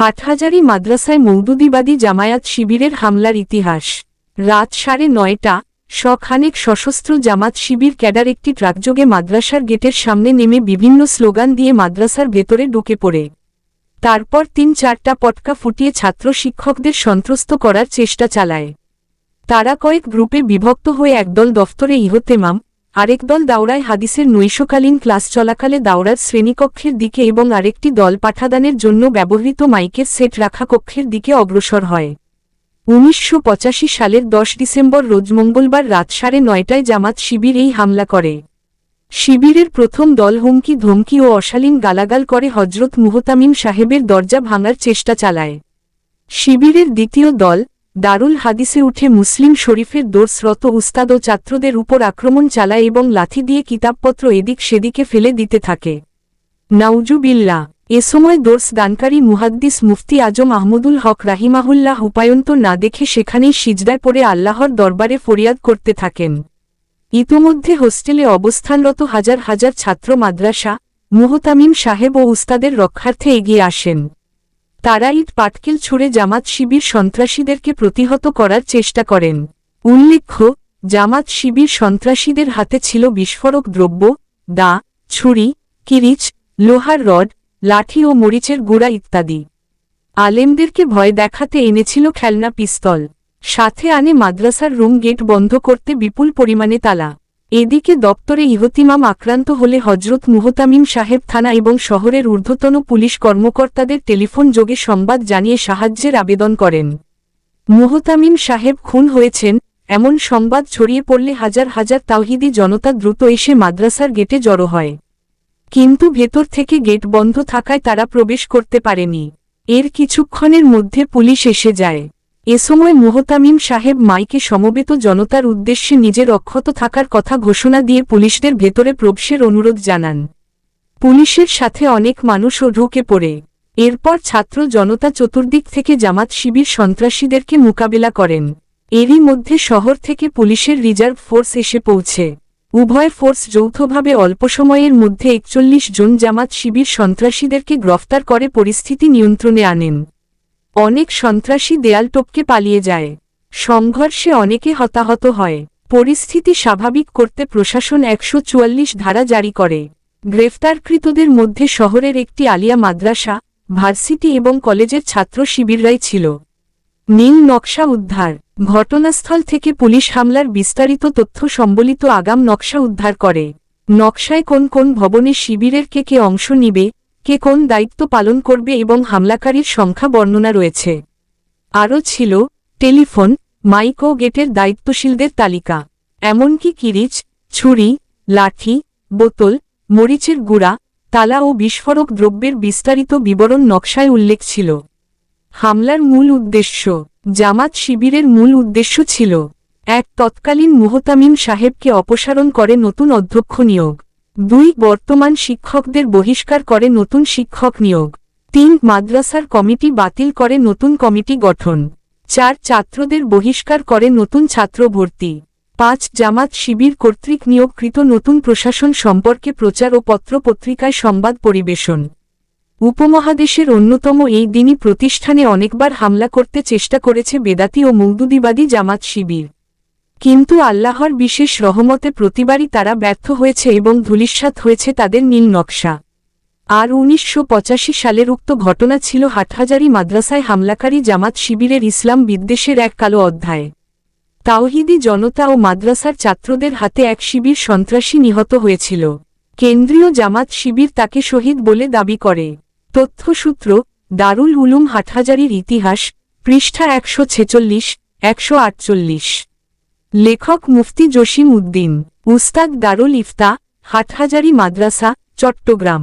হাটহাজারি মাদ্রাসায় মৌদুদিবাদী জামায়াত শিবিরের হামলার ইতিহাস। রাত সাড়ে নয়টা, শখানেক সশস্ত্র জামাত শিবির ক্যাডার একটি ট্রাকযোগে মাদ্রাসার গেটের সামনে নেমে বিভিন্ন স্লোগান দিয়ে মাদ্রাসার ভেতরে ঢুকে পড়ে। তারপর তিন চারটা পটকা ফুটিয়ে ছাত্র শিক্ষকদের সন্ত্রস্ত করার চেষ্টা চালায়। তারা কয়েক গ্রুপে বিভক্ত হয়ে একদল দফতরে ইহতেমাম আরেক দল দাওরায় হাদিসের নৈশকালীন ক্লাস চলাকালে দাওরার শ্রেণীকক্ষের দিকে এবং আরেকটি দল পাঠাদানের জন্য ব্যবহৃত মাইকের সেট রাখা কক্ষের দিকে অগ্রসর হয়। উনিশশো পঁচাশি সালের দশ ডিসেম্বর রোজ মঙ্গলবার রাত সাড়ে নয়টায় জামাত শিবির এই হামলা করে। শিবিরের প্রথম দল হুমকি, ধমকি ও অশালীন গালাগাল করে হজরত মুহতামিম সাহেবের দরজা ভাঙার চেষ্টা চালায়। শিবিরের দ্বিতীয় দল দারুল হাদিসে উঠে মুসলিম শরীফের দোর্সরত উস্তাদ ও ছাত্রদের উপর আক্রমণ চালায় এবং লাথি দিয়ে কিতাবপত্র এদিক সেদিকে ফেলে দিতে থাকে। নাউজুবিল্লা এ সময় দোর্স দানকারী মুহাদ্দিস মুফতি আজম আহমদুল হক রাহিমাহুল্লাহ উপায়ন্ত না দেখে সেখানেই সিজদায় পড়ে আল্লাহর দরবারে ফরিয়াদ করতে থাকেন। ইতোমধ্যে হোস্টেলে অবস্থানরত হাজার হাজার ছাত্র মাদ্রাসা, মুহতামিম সাহেব ও উস্তাদের রক্ষার্থে এগিয়ে আসেন। তারা ইট পাটকেল ছুড়ে জামাত শিবির সন্ত্রাসীদেরকে প্রতিহত করার চেষ্টা করেন। উল্লেখ্য, জামাত শিবির সন্ত্রাসীদের হাতে ছিল বিস্ফোরক দ্রব্য, দা, ছুরি, কিরিচ, লোহার রড, লাঠি ও মরিচের গুঁড়া ইত্যাদি। আলেমদেরকে ভয় দেখাতে এনেছিল খেলনা, পিস্তল। সাথে আনে মাদ্রাসার রুম গেট বন্ধ করতে বিপুল পরিমাণে তালা। এদিকে দপ্তরে ইহতিমাম আক্রান্ত হলে হজরত মুহতামিম সাহেব থানা এবং শহরের ঊর্ধ্বতন পুলিশ কর্মকর্তাদের টেলিফোন যোগে সংবাদ জানিয়ে সাহায্যের আবেদন করেন। মুহতামিম সাহেব খুন হয়েছেন, এমন সংবাদ ছড়িয়ে পড়লে হাজার হাজার তাওহিদি জনতা দ্রুত এসে মাদ্রাসার গেটে জড়ো হয়। কিন্তু ভেতর থেকে গেট বন্ধ থাকায় তারা প্রবেশ করতে পারেনি। এর কিছুক্ষণের মধ্যে পুলিশ এসে যায়। এ সময় মোহতামিম সাহেব মাইকে সমবেত জনতার উদ্দেশ্যে নিজের অক্ষত থাকার কথা ঘোষণা দিয়ে পুলিশদের ভেতরে প্রবেশের অনুরোধ জানান। পুলিশের সাথে অনেক মানুষও ঢুকে পড়ে। এরপর ছাত্র জনতা চতুর্দিক থেকে জামাত শিবির সন্ত্রাসীদেরকে মোকাবিলা করেন। এরই মধ্যে শহর থেকে পুলিশের রিজার্ভ ফোর্স এসে পৌঁছে। উভয় ফোর্স যৌথভাবে অল্প সময়ের মধ্যে একচল্লিশ জন জামাত শিবির সন্ত্রাসীদেরকে গ্রেফতার করে পরিস্থিতি নিয়ন্ত্রণে আনেন। অনেক সন্ত্রাসী দেয়াল টপকে পালিয়ে যায়। সংঘর্ষে অনেকে হতাহত হয়। পরিস্থিতি স্বাভাবিক করতে প্রশাসন একশো চুয়াল্লিশ ধারা জারি করে। গ্রেফতারকৃতদের মধ্যে শহরের একটি আলিয়া মাদ্রাসা, ভার্সিটি এবং কলেজের ছাত্র শিবিররাই ছিল। নীল নকশা উদ্ধার। ঘটনাস্থল থেকে পুলিশ হামলার বিস্তারিত তথ্য সম্বলিত আগাম নকশা উদ্ধার করে। নকশায় কোন কোন ভবনে শিবিরের কে কে অংশ নিবে কে কোন দায়িত্ব পালন করবে এবং হামলাকারীর সংখ্যা বর্ণনা রয়েছে। আরও ছিল, টেলিফোন, মাইক ও গেটের দায়িত্বশীলদের তালিকা। এমনকি কিরিচ, ছুরি, লাঠি, বোতল, মরিচের গুড়া, তালা ও বিস্ফোরক দ্রব্যের বিস্তারিত বিবরণ নকশায় উল্লেখ ছিল। হামলার মূল উদ্দেশ্য, জামাত শিবিরের মূল উদ্দেশ্য ছিল, এক তৎকালীন মুহতামিম সাহেবকে অপসারণ করে নতুন অধ্যক্ষ নিয়োগ। দুই, বর্তমান শিক্ষকদের বহিষ্কার করে নতুন শিক্ষক নিয়োগ। তিন, মাদ্রাসার কমিটি বাতিল করে নতুন কমিটি গঠন। চার, ছাত্রদের বহিষ্কার করে নতুন ছাত্র ভর্তি। পাঁচ, জামাত শিবির কর্তৃক নিয়োগকৃত নতুন প্রশাসন সম্পর্কে প্রচার ও পত্রপত্রিকায় সংবাদ পরিবেশন। উপমহাদেশের অন্যতম এই দিনই প্রতিষ্ঠানে অনেকবার হামলা করতে চেষ্টা করেছে বেদাতি ও মৌদুদিবাদী জামাত শিবির। কিন্তু আল্লাহর বিশেষ রহমতে প্রতিবারই তারা ব্যর্থ হয়েছে এবং ধুলিস্বাত হয়েছে তাদের নীল নকশা। আর উনিশশো পঁচাশি সালের উক্ত ঘটনা ছিল হাটহাজারি মাদ্রাসায় হামলাকারী জামাত শিবিরের ইসলাম বিদ্বেষের এক কালো অধ্যায়। তাওহিদি জনতা ও মাদ্রাসার ছাত্রদের হাতে এক শিবির সন্ত্রাসী নিহত হয়েছিল। কেন্দ্রীয় জামাত শিবির তাকে শহীদ বলে দাবি করে। তথ্যসূত্র, দারুল উলুম হাটহাজারির ইতিহাস, পৃষ্ঠা একশো ছেচল্লিশ, একশো আটচল্লিশ। লেখক মুফতি জসিম উদ্দিন উস্তাদ দারুল ইফতা হাটহাজারি মাদ্রাসা চট্টগ্রাম।